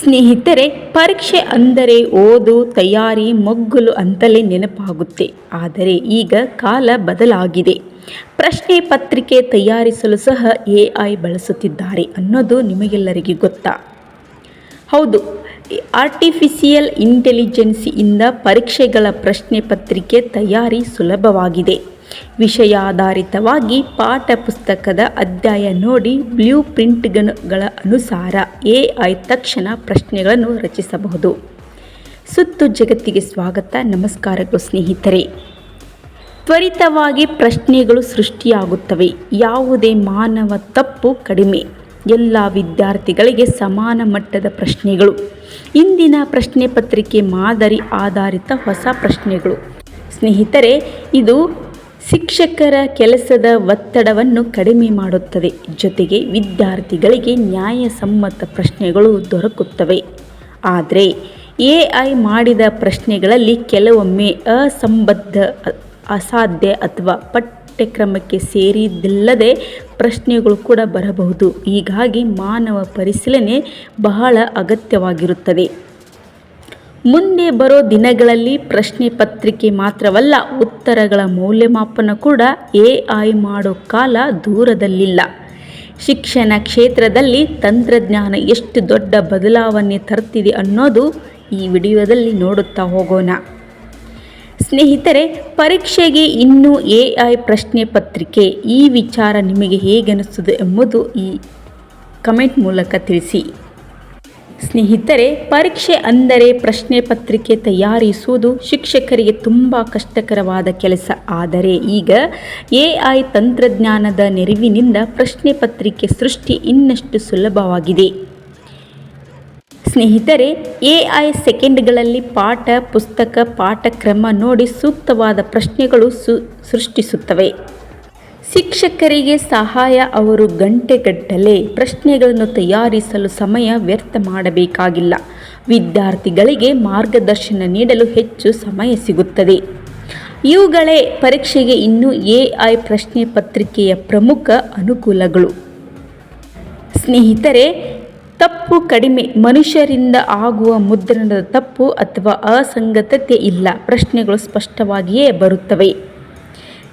ಸ್ನೇಹಿತರೆ, ಪರೀಕ್ಷೆ ಅಂದರೆ ಓದು, ತಯಾರಿ, ಮೊಗ್ಗುಲು ಅಂತಲೇ ನೆನಪಾಗುತ್ತೆ. ಆದರೆ ಈಗ ಕಾಲ ಬದಲಾಗಿದೆ. ಪ್ರಶ್ನೆ ಪತ್ರಿಕೆ ತಯಾರಿಸಲು ಸಹ ಎ ಐ ಬಳಸುತ್ತಿದ್ದಾರೆ ಅನ್ನೋದು ನಿಮಗೆಲ್ಲರಿಗೆ ಗೊತ್ತಾ? ಹೌದು, ಆರ್ಟಿಫಿಷಿಯಲ್ ಇಂಟೆಲಿಜೆನ್ಸಿಯಿಂದ ಪರೀಕ್ಷೆಗಳ ಪ್ರಶ್ನೆ ಪತ್ರಿಕೆ ತಯಾರಿ ಸುಲಭವಾಗಿದೆ. ವಿಷಯಾಧಾರಿತವಾಗಿ ಪಾಠ ಪುಸ್ತಕದ ಅಧ್ಯಾಯ ನೋಡಿ ಬ್ಲೂ ಪ್ರಿಂಟ್ಗಳ ಅನುಸಾರ ಎ ಐ ತಕ್ಷಣ ಪ್ರಶ್ನೆಗಳನ್ನು ರಚಿಸಬಹುದು. ಸುತ್ತು ಜಗತ್ತಿಗೆ ಸ್ವಾಗತ. ನಮಸ್ಕಾರಗಳು ಸ್ನೇಹಿತರೆ. ತ್ವರಿತವಾಗಿ ಪ್ರಶ್ನೆಗಳು ಸೃಷ್ಟಿಯಾಗುತ್ತವೆ. ಯಾವುದೇ ಮಾನವ ತಪ್ಪು ಕಡಿಮೆ. ಎಲ್ಲ ವಿದ್ಯಾರ್ಥಿಗಳಿಗೆ ಸಮಾನ ಮಟ್ಟದ ಪ್ರಶ್ನೆಗಳು. ಇಂದಿನ ಪ್ರಶ್ನೆ ಪತ್ರಿಕೆ ಮಾದರಿ ಆಧಾರಿತ ಹೊಸ ಪ್ರಶ್ನೆಗಳು. ಸ್ನೇಹಿತರೆ, ಇದು ಶಿಕ್ಷಕರ ಕೆಲಸದ ಒತ್ತಡವನ್ನು ಕಡಿಮೆ ಮಾಡುತ್ತದೆ. ಜೊತೆಗೆ ವಿದ್ಯಾರ್ಥಿಗಳಿಗೆ ನ್ಯಾಯಸಮ್ಮತ ಪ್ರಶ್ನೆಗಳು ದೊರಕುತ್ತವೆ. ಆದರೆ, ಎ ಐ ಮಾಡಿದ ಪ್ರಶ್ನೆಗಳಲ್ಲಿ ಕೆಲವೊಮ್ಮೆ ಅಸಂಬದ್ಧ, ಅಸಾಧ್ಯ ಅಥವಾ ಪಠ್ಯಕ್ರಮಕ್ಕೆ ಸೇರಿದಿಲ್ಲದೆ ಪ್ರಶ್ನೆಗಳು ಕೂಡ ಬರಬಹುದು. ಹೀಗಾಗಿ ಮಾನವ ಪರಿಶೀಲನೆ ಬಹಳ ಅಗತ್ಯವಾಗಿರುತ್ತದೆ. ಮುಂದೆ ಬರೋ ದಿನಗಳಲ್ಲಿ ಪ್ರಶ್ನೆ ಪತ್ರಿಕೆ ಮಾತ್ರವಲ್ಲ, ಉತ್ತರಗಳ ಮೌಲ್ಯಮಾಪನ ಕೂಡ ಎ ಐ ಮಾಡೋ ಕಾಲ ದೂರದಲ್ಲಿಲ್ಲ. ಶಿಕ್ಷಣ ಕ್ಷೇತ್ರದಲ್ಲಿ ತಂತ್ರಜ್ಞಾನ ಎಷ್ಟು ದೊಡ್ಡ ಬದಲಾವಣೆ ತರ್ತಿದೆ ಅನ್ನೋದು ಈ ವಿಡಿಯೋದಲ್ಲಿ ನೋಡುತ್ತಾ ಹೋಗೋಣ. ಸ್ನೇಹಿತರೆ, ಪರೀಕ್ಷೆಗೆ ಇನ್ನೂ ಎ ಐ ಪ್ರಶ್ನೆ ಪತ್ರಿಕೆ ಈ ವಿಚಾರ ನಿಮಗೆ ಹೇಗನಿಸುತ್ತದೆ ಎಂಬುದು ಈ ಕಮೆಂಟ್ ಮೂಲಕ ತಿಳಿಸಿ. ಸ್ನೇಹಿತರೆ, ಪರೀಕ್ಷೆ ಅಂದರೆ ಪ್ರಶ್ನೆ ಪತ್ರಿಕೆ ತಯಾರಿಸುವುದು ಶಿಕ್ಷಕರಿಗೆ ತುಂಬ ಕಷ್ಟಕರವಾದ ಕೆಲಸ. ಆದರೆ ಈಗ ಎ ಐ ತಂತ್ರಜ್ಞಾನದ ನೆರವಿನಿಂದ ಪ್ರಶ್ನೆ ಪತ್ರಿಕೆ ಸೃಷ್ಟಿ ಇನ್ನಷ್ಟು ಸುಲಭವಾಗಿದೆ. ಸ್ನೇಹಿತರೆ, ಎ ಐ ಸೆಕೆಂಡ್ಗಳಲ್ಲಿ ಪಾಠ, ಪುಸ್ತಕ, ಪಾಠಕ್ರಮ ನೋಡಿ ಸೂಕ್ತವಾದ ಪ್ರಶ್ನೆಗಳು ಸು, ಸೃಷ್ಟಿಸುತ್ತವೆ. ಶಿಕ್ಷಕರಿಗೆ ಸಹಾಯ ಅವರು ಗಂಟೆಗಟ್ಟಲೆ ಪ್ರಶ್ನೆಗಳನ್ನು ತಯಾರಿಸಲು ಸಮಯ ವ್ಯರ್ಥ ಮಾಡಬೇಕಾಗಿಲ್ಲ. ವಿದ್ಯಾರ್ಥಿಗಳಿಗೆ ಮಾರ್ಗದರ್ಶನ ನೀಡಲು ಹೆಚ್ಚು ಸಮಯ ಸಿಗುತ್ತದೆ. ಇವುಗಳೇ ಪರೀಕ್ಷೆಗೆ ಇನ್ನೂ ಎ ಐ ಪ್ರಶ್ನೆ ಪತ್ರಿಕೆಯ ಪ್ರಮುಖ ಅನುಕೂಲಗಳು. ಸ್ನೇಹಿತರೆ, ತಪ್ಪು ಕಡಿಮೆ ಮನುಷ್ಯರಿಂದ ಆಗುವ ಮುದ್ರಣದ ತಪ್ಪು ಅಥವಾ ಅಸಂಗತತೆ ಇಲ್ಲ. ಪ್ರಶ್ನೆಗಳು ಸ್ಪಷ್ಟವಾಗಿಯೇ ಬರುತ್ತವೆ.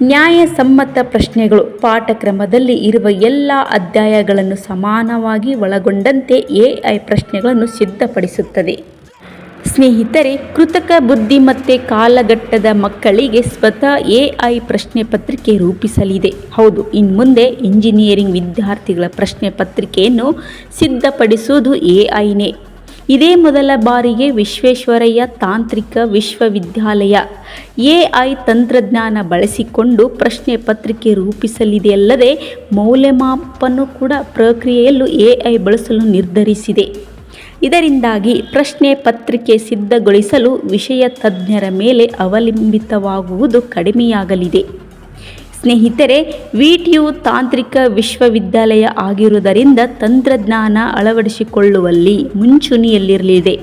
ನ್ಯಾಯಸಮ್ಮತ ಪ್ರಶ್ನೆಗಳು ಪಾಠಕ್ರಮದಲ್ಲಿ ಇರುವ ಎಲ್ಲ ಅಧ್ಯಾಯಗಳನ್ನು ಸಮಾನವಾಗಿ ಒಳಗೊಂಡಂತೆ ಎ ಐ ಪ್ರಶ್ನೆಗಳನ್ನು ಸಿದ್ಧಪಡಿಸುತ್ತದೆ. ಸ್ನೇಹಿತರೆ, ಕೃತಕ ಬುದ್ಧಿಮತ್ತೆ ಕಾಲಘಟ್ಟದ ಮಕ್ಕಳಿಗೆ ಸ್ವತಃ ಎ ಐ ಪ್ರಶ್ನೆ ಪತ್ರಿಕೆ ರೂಪಿಸಲಿದೆ. ಹೌದು ಇನ್ನು ಮುಂದೆ ಇಂಜಿನಿಯರಿಂಗ್ ವಿದ್ಯಾರ್ಥಿಗಳ ಪ್ರಶ್ನೆ ಪತ್ರಿಕೆಯನ್ನು ಸಿದ್ಧಪಡಿಸುವುದು ಎ ಐನೇ. ಇದೇ ಮೊದಲ ಬಾರಿಗೆ ವಿಶ್ವೇಶ್ವರಯ್ಯ ತಾಂತ್ರಿಕ ವಿಶ್ವವಿದ್ಯಾಲಯ ಎ ಐ ತಂತ್ರಜ್ಞಾನ ಬಳಸಿಕೊಂಡು ಪ್ರಶ್ನೆ ಪತ್ರಿಕೆ ರೂಪಿಸಲಿದೆಯಲ್ಲದೆ ಮೌಲ್ಯಮಾಪನ ಕೂಡ ಪ್ರಕ್ರಿಯೆಯಲ್ಲೂ ಎ ಐ ಬಳಸಲು ನಿರ್ಧರಿಸಿದೆ. ಇದರಿಂದಾಗಿ ಪ್ರಶ್ನೆ ಪತ್ರಿಕೆ ಸಿದ್ಧಗೊಳಿಸಲು ವಿಷಯ ತಜ್ಞರ ಮೇಲೆ ಅವಲಂಬಿತವಾಗುವುದು ಕಡಿಮೆಯಾಗಲಿದೆ. ಸ್ನೇಹಿತರೆ, ವಿಟಿಯು ತಾಂತ್ರಿಕ ವಿಶ್ವವಿದ್ಯಾಲಯ ಆಗಿರುವುದರಿಂದ ತಂತ್ರಜ್ಞಾನ ಅಳವಡಿಸಿಕೊಳ್ಳುವಲ್ಲಿ ಮುಂಚೂಣಿಯಲ್ಲಿರಲಿದೆ.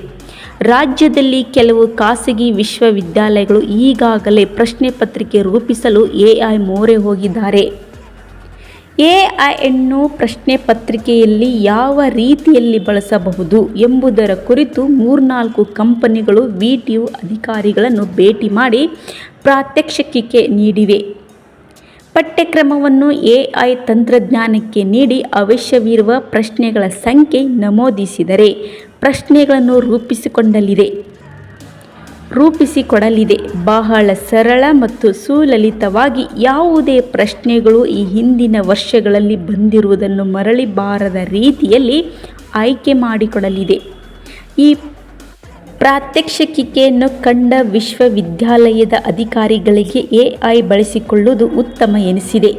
ರಾಜ್ಯದಲ್ಲಿ ಕೆಲವು ಖಾಸಗಿ ವಿಶ್ವವಿದ್ಯಾಲಯಗಳು ಈಗಾಗಲೇ ಪ್ರಶ್ನೆ ಪತ್ರಿಕೆ ರೂಪಿಸಲು ಎ ಐ ಮೋರೆ ಹೋಗಿದ್ದಾರೆ. ಎ ಅನ್ನು ಪ್ರಶ್ನೆ ಪತ್ರಿಕೆಯಲ್ಲಿ ಯಾವ ರೀತಿಯಲ್ಲಿ ಬಳಸಬಹುದು ಎಂಬುದರ ಕುರಿತು ಮೂರ್ನಾಲ್ಕು ಕಂಪನಿಗಳು ವಿ ಟಿ ಯು ಅಧಿಕಾರಿಗಳನ್ನು ಭೇಟಿ ಮಾಡಿ ಪ್ರಾತ್ಯಕ್ಷಿಕೆ ನೀಡಿವೆ. ಪಠ್ಯಕ್ರಮವನ್ನು ಎ ಐ ತಂತ್ರಜ್ಞಾನಕ್ಕೆ ನೀಡಿ ಅವಶ್ಯವಿರುವ ಪ್ರಶ್ನೆಗಳ ಸಂಖ್ಯೆ ನಮೂದಿಸಿದರೆ ಪ್ರಶ್ನೆಗಳನ್ನು ರೂಪಿಸಿಕೊಂಡಲಿದೆ. ರೂಪಿಸಿಕೊಡಲಿದೆ. ಬಹಳ ಸರಳ ಮತ್ತು ಸುಲಲಿತವಾಗಿ ಯಾವುದೇ ಪ್ರಶ್ನೆಗಳು ಈ ಹಿಂದಿನ ವರ್ಷಗಳಲ್ಲಿ ಬಂದಿರುವುದನ್ನು ಮರಳಿ ಬಾರದ ರೀತಿಯಲ್ಲಿ ಆಯ್ಕೆ ಮಾಡಿಕೊಡಲಿದೆ. ಈ ಪ್ರಾತ್ಯಕ್ಷಿಕೆಯನ್ನು ಕಂಡ ವಿಶ್ವವಿದ್ಯಾಲಯದ ಅಧಿಕಾರಿಗಳಿಗೆ ಎ ಐ ಬಳಸಿಕೊಳ್ಳುವುದು ಉತ್ತಮ ಎನಿಸಿದೆ.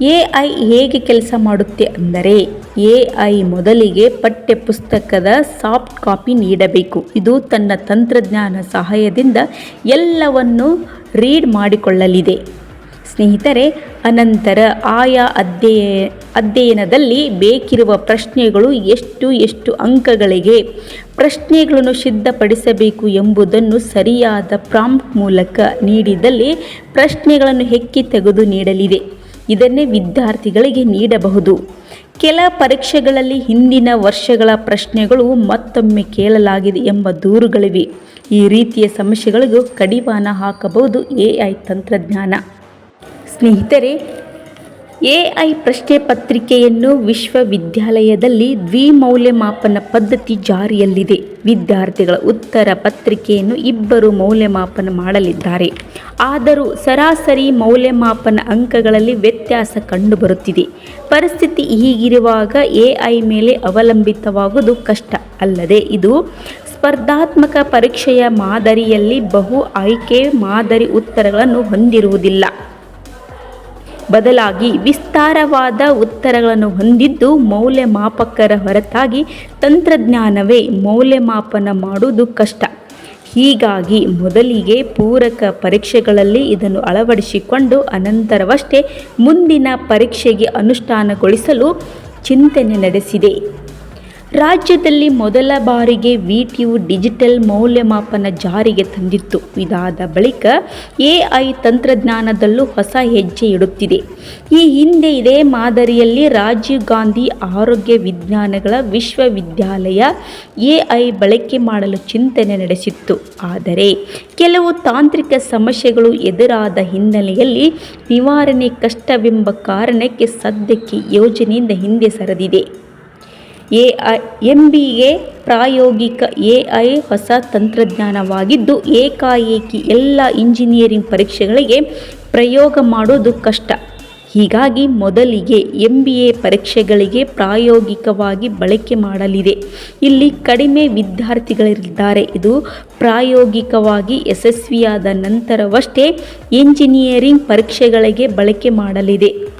ಎ ಐ ಹೇಗೆ ಕೆಲಸ ಮಾಡುತ್ತೆ ಅಂದರೆ, ಎ ಐ ಮೊದಲಿಗೆ ಪಠ್ಯಪುಸ್ತಕದ ಸಾಫ್ಟ್ ಕಾಪಿ ನೀಡಬೇಕು. ಇದು ತನ್ನ ತಂತ್ರಜ್ಞಾನ ಸಹಾಯದಿಂದ ಎಲ್ಲವನ್ನು ರೀಡ್ ಮಾಡಿಕೊಳ್ಳಲಿದೆ. ಸ್ನೇಹಿತರೆ, ಅನಂತರ ಆಯಾ ಅಧ್ಯಯ ಅಧ್ಯಯನದಲ್ಲಿ ಬೇಕಿರುವ ಪ್ರಶ್ನೆಗಳು ಎಷ್ಟು ಎಷ್ಟು ಅಂಕಗಳಿಗೆ ಪ್ರಶ್ನೆಗಳನ್ನು ಸಿದ್ಧಪಡಿಸಬೇಕು ಎಂಬುದನ್ನು ಸರಿಯಾದ ಪ್ರಾಂಪ್ಟ್ ಮೂಲಕ ನೀಡಿದಲ್ಲಿ ಪ್ರಶ್ನೆಗಳನ್ನು ಹೆಕ್ಕಿ ತೆಗೆದು ನೀಡಲಿದೆ. ಇದನ್ನೇ ವಿದ್ಯಾರ್ಥಿಗಳಿಗೆ ನೀಡಬಹುದು. ಕೆಲ ಪರೀಕ್ಷೆಗಳಲ್ಲಿ ಹಿಂದಿನ ವರ್ಷಗಳ ಪ್ರಶ್ನೆಗಳು ಮತ್ತೊಮ್ಮೆ ಕೇಳಲಾಗಿದೆ ಎಂಬ ದೂರುಗಳಿವೆ. ಈ ರೀತಿಯ ಸಮಸ್ಯೆಗಳಿಗೂ ಕಡಿವಾಣ ಹಾಕಬಹುದು ಎಐ ತಂತ್ರಜ್ಞಾನ. ಸ್ನೇಹಿತರೆ ಎಐ ಪ್ರಶ್ನೆ ಪತ್ರಿಕೆಯನ್ನು ವಿಶ್ವವಿದ್ಯಾಲಯದಲ್ಲಿ ದ್ವಿಮೌಲ್ಯಮಾಪನ ಪದ್ಧತಿ ಜಾರಿಯಲ್ಲಿದೆ. ವಿದ್ಯಾರ್ಥಿಗಳ ಉತ್ತರ ಪತ್ರಿಕೆಯನ್ನು ಇಬ್ಬರು ಮೌಲ್ಯಮಾಪನ ಮಾಡಲಿದ್ದಾರೆ. ಆದರೂ ಸರಾಸರಿ ಮೌಲ್ಯಮಾಪನ ಅಂಕಗಳಲ್ಲಿ ವ್ಯತ್ಯಾಸ ಕಂಡುಬರುತ್ತಿದೆ. ಪರಿಸ್ಥಿತಿ ಹೀಗಿರುವಾಗ ಎಐ ಮೇಲೆ ಅವಲಂಬಿತವಾಗುವುದು ಕಷ್ಟ. ಅಲ್ಲದೆ ಇದು ಸ್ಪರ್ಧಾತ್ಮಕ ಪರೀಕ್ಷೆಯ ಮಾದರಿಯಲ್ಲಿ ಬಹು ಆಯ್ಕೆ ಮಾದರಿ ಉತ್ತರಗಳನ್ನು ಹೊಂದಿರುವುದಿಲ್ಲ. ಬದಲಾಗಿ ವಿಸ್ತಾರವಾದ ಉತ್ತರಗಳನ್ನು ಹೊಂದಿದ್ದು ಮೌಲ್ಯಮಾಪಕರ ಹೊರತಾಗಿ ತಂತ್ರಜ್ಞಾನವೇ ಮೌಲ್ಯಮಾಪನ ಮಾಡುವುದು ಕಷ್ಟ. ಹೀಗಾಗಿ ಮೊದಲಿಗೆ ಪೂರಕ ಪರೀಕ್ಷೆಗಳಲ್ಲಿ ಇದನ್ನು ಅಳವಡಿಸಿಕೊಂಡು ಅನಂತರವಷ್ಟೇ ಮುಂದಿನ ಪರೀಕ್ಷೆಗೆ ಅನುಷ್ಠಾನಗೊಳಿಸಲು ಚಿಂತನೆ ನಡೆಸಿದೆ. ರಾಜ್ಯದಲ್ಲಿ ಮೊದಲ ಬಾರಿಗೆ ವಿಟಿಯು ಡಿಜಿಟಲ್ ಮೌಲ್ಯಮಾಪನ ಜಾರಿಗೆ ತಂದಿತ್ತು. ಇದಾದ ಬಳಿಕ ಎಐ ತಂತ್ರಜ್ಞಾನದಲ್ಲೂ ಹೊಸ ಹೆಜ್ಜೆ ಇಡುತ್ತಿದೆ. ಈ ಹಿಂದೆ ಇದೇ ಮಾದರಿಯಲ್ಲಿ ರಾಜೀವ್ ಗಾಂಧಿ ಆರೋಗ್ಯ ವಿಜ್ಞಾನಗಳ ವಿಶ್ವವಿದ್ಯಾಲಯ ಎಐ ಬಳಕೆ ಮಾಡಲು ಚಿಂತನೆ ನಡೆಸಿತ್ತು. ಆದರೆ ಕೆಲವು ತಾಂತ್ರಿಕ ಸಮಸ್ಯೆಗಳು ಎದುರಾದ ಹಿನ್ನೆಲೆಯಲ್ಲಿ ನಿವಾರಣೆ ಕಷ್ಟವೆಂಬ ಕಾರಣಕ್ಕೆ ಸದ್ಯಕ್ಕೆ ಯೋಜನೆಯಿಂದ ಹಿಂದೆ ಸರಿದಿದೆ. ಎಐ ಎಂ ಬಿ ಎ ಪ್ರಾಯೋಗಿಕ ಎಐ ಹೊಸ ತಂತ್ರಜ್ಞಾನವಾಗಿದ್ದು, ಏಕಾಏಕಿ ಎಲ್ಲ ಇಂಜಿನಿಯರಿಂಗ್ ಪರೀಕ್ಷೆಗಳಿಗೆ ಪ್ರಯೋಗ ಮಾಡೋದು ಕಷ್ಟ. ಹೀಗಾಗಿ ಮೊದಲಿಗೆ ಎಂ ಬಿ ಎ ಪರೀಕ್ಷೆಗಳಿಗೆ ಪ್ರಾಯೋಗಿಕವಾಗಿ ಬಳಕೆ ಮಾಡಲಿದೆ. ಇಲ್ಲಿ ಕಡಿಮೆ ವಿದ್ಯಾರ್ಥಿಗಳಿದ್ದಾರೆ. ಇದು ಪ್ರಾಯೋಗಿಕವಾಗಿ ಯಶಸ್ವಿಯಾದ ನಂತರವಷ್ಟೇ ಎಂಜಿನಿಯರಿಂಗ್ ಪರೀಕ್ಷೆಗಳಿಗೆ ಬಳಕೆ ಮಾಡಲಿದೆ.